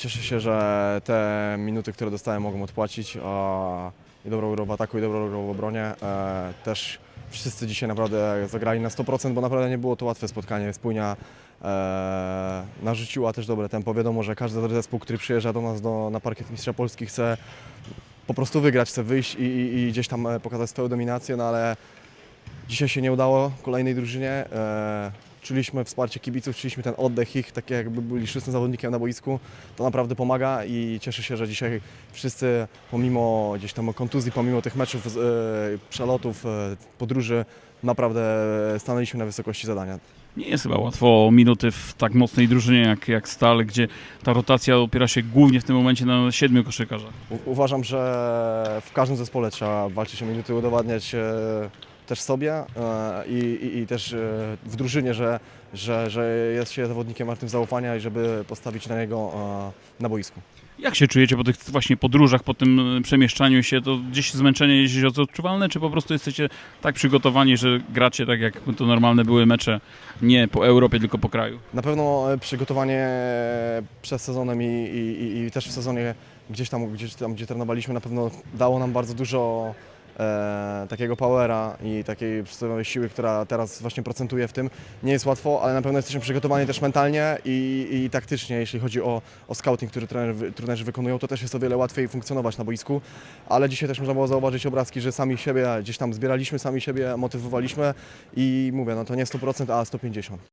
cieszę się, że te minuty, które dostałem mogą odpłacić. A i dobrą grę w ataku i dobrą grę w obronie. E, też wszyscy dzisiaj naprawdę zagrali na 100%, bo naprawdę nie było to łatwe spotkanie. Spójnia e, narzuciła też dobre tempo. Wiadomo, że każdy zespół, który przyjeżdża do nas do, na parkiet Mistrza Polski chce po prostu wygrać, chce wyjść i, i, i gdzieś tam e, pokazać swoją dominację, no ale dzisiaj się nie udało kolejnej drużynie. E, czuliśmy wsparcie kibiców, czuliśmy ten oddech ich, tak jakby byli szóstym zawodnikiem na boisku. To naprawdę pomaga i cieszę się, że dzisiaj wszyscy pomimo gdzieś tam kontuzji, pomimo tych meczów, e, przelotów, e, podróży, naprawdę stanęliśmy na wysokości zadania. Nie jest chyba łatwo o minuty w tak mocnej drużynie jak, jak Stal, gdzie ta rotacja opiera się głównie w tym momencie na siedmiu koszykarzach. U- Uważam, że w każdym zespole trzeba walczyć o minuty, udowadniać e, też sobie e, i, i, i też e, w drużynie, że, że, że jest się zawodnikiem wartym zaufania i żeby postawić na niego e, na boisku. Jak się czujecie po tych właśnie podróżach, po tym przemieszczaniu się? To gdzieś zmęczenie jest odczuwalne, czy po prostu jesteście tak przygotowani, że gracie tak jak to normalne były mecze, nie po Europie, tylko po kraju? Na pewno przygotowanie przed sezonem i, i, i- i też w sezonie gdzieś tam, gdzieś tam, gdzie trenowaliśmy, na pewno dało nam bardzo dużo e, takiego powera i takiej przedstawionej siły, która teraz właśnie procentuje w tym. Nie jest łatwo, ale na pewno jesteśmy przygotowani też mentalnie i, i taktycznie, jeśli chodzi o, o scouting, który trenerzy wykonują, to też jest o wiele łatwiej funkcjonować na boisku, ale dzisiaj też można było zauważyć obrazki, że sami siebie gdzieś tam zbieraliśmy, sami siebie motywowaliśmy i mówię, no to nie 100%, a 150%.